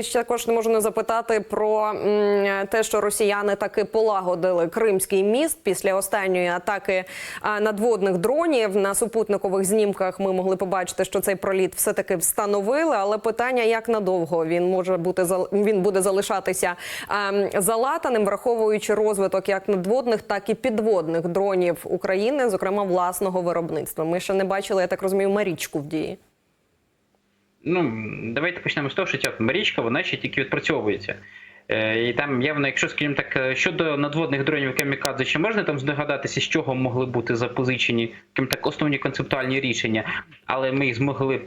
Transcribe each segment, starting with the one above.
Ще також не можу не запитати про те, що росіяни таки полагодили Кримський міст після останньої атаки надводних дронів. На супутникових знімках ми могли побачити, що цей проліт все таки встановили. Але питання, як надовго він може бути він буде залишатися залатаним, враховуючи розвиток як надводних, так і підводних дронів України, зокрема власного виробництва. Ми ще не бачили, я так розумію, Марічку в дії. Ну, давайте почнемо з того, що ця Марічка, вона ще тільки відпрацьовується. Е, І там явно, якщо, скажімо так, е, щодо надводних дронів Камікадзе, чи можна там здогадатися, з чого могли бути запозичені скажімо так, основні концептуальні рішення, але ми їх змогли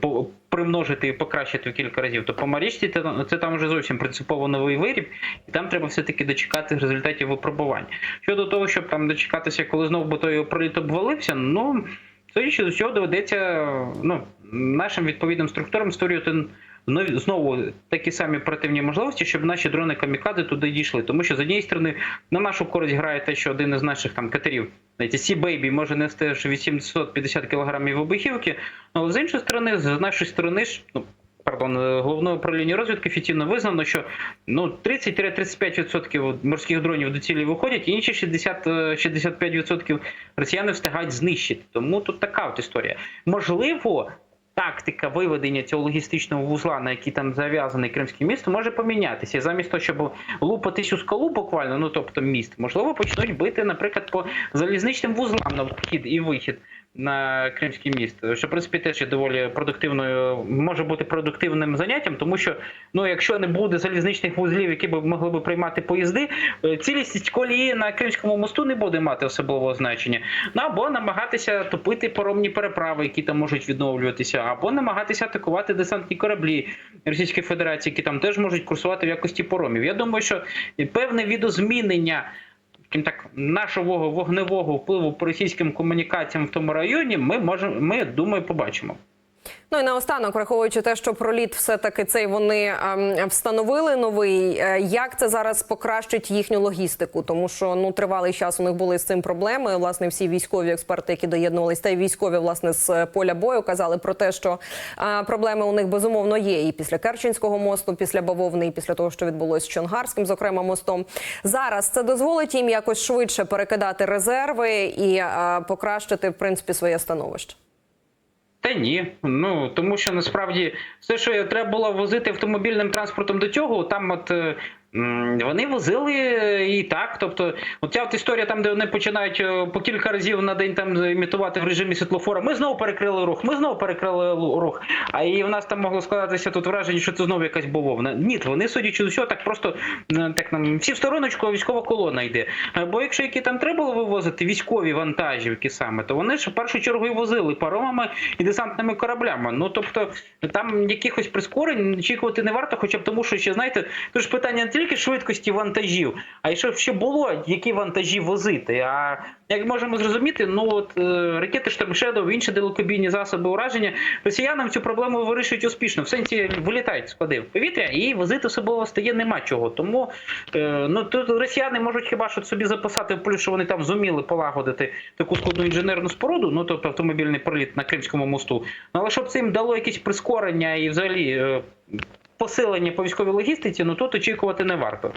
примножити і покращити в кілька разів, то по Марічці це, там вже зовсім принципово новий виріб, і там треба все-таки дочекати результатів випробувань. Щодо того, щоб там дочекатися, коли знову би той проліт обвалився, ну. Судячи з усього, доведеться ну, нашим відповідним структурам створювати знову такі самі оперативні можливості, щоб наші дрони камікадзе туди дійшли. Тому що з однієї сторони на нашу користь грає те, що один із наших там катерів, Сі Бейбі може нести аж 850 кілограмів вибухівки, але з іншої сторони, з нашої сторони ж, ну. Пардон, е, головного управління розвідки офіційно визнано, що ну 30-35% морських дронів до цілі виходять, і інші 60, е, 65% росіяни встигають знищити. Тому тут така от історія. Можливо, тактика виведення цього логістичного вузла, на який там зав'язаний Кримське місто, може помінятися. І Замість того, щоб лупатись у скалу буквально, ну тобто міст, можливо, почнуть бити, наприклад, по залізничним вузлам на вхід і вихід. На Кримський міст, що в принципі теж є доволі продуктивною, може бути продуктивним заняттям, тому що ну якщо не буде залізничних вузлів, які б могли б приймати поїзди, е, цілісність колії на Кримському мосту не буде мати особливого значення. Ну або намагатися топити паромні переправи, які там можуть відновлюватися, або намагатися атакувати десантні кораблі Російської Федерації, які там теж можуть курсувати в якості поромів. Я думаю, що певне відозмінення так, нашого вогневого впливу по російським комунікаціям в тому районі, ми можемо, ми думаю, побачимо. Ну і наостанок, враховуючи те, що проліт все-таки цей вони ем, встановили новий. е, Як це зараз покращить їхню логістику? Тому що ну тривалий час у них були з цим проблеми. Власне, всі військові експерти, які доєднувалися, та й військові власне з е, поля бою, казали про те, що е, проблеми у них безумовно є. І після Керченського мосту, після бавовни, і після того, що відбулося з Чонгарським, зокрема мостом. Зараз це дозволить їм якось швидше перекидати резерви і покращити в принципі своє становище. Та ні, ну тому що насправді все, що треба було возити автомобільним транспортом до цього, там от. Вони возили і так, тобто, от ця от історія там, де вони починають е, по кілька разів на день там імітувати в режимі світлофора. Ми знову перекрили рух, ми знову перекрили рух. А і в нас там могло складатися тут враження, що це знову якась бавовна. Ні, вони судячи з усього, так просто так нам всі в стороночку, військова колона йде. Е, Бо якщо які там треба було вивозити військові вантажівки саме, то вони ж в першу чергу і возили паромами і десантними кораблями. Ну тобто там якихось прискорень очікувати не варто, хоча б тому, що ще знаєте, тут ж питання не тільки швидкості вантажів, а й щоб ще було які вантажі возити. А як можемо зрозуміти, ну от е, ракети Storm інші далекобійні засоби ураження росіянам цю проблему вирішують успішно. В сенсі вилітають склади в повітря і возити особливо стає нема чого. Тому е, ну тут росіяни можуть хіба що собі записати в плюс, що вони там зуміли полагодити таку складну інженерну споруду, ну тобто автомобільний проліт на Кримському мосту. Ну але щоб це їм дало якесь прискорення і взагалі. е, Посилення по військовій логістиці, ну тут очікувати не варто.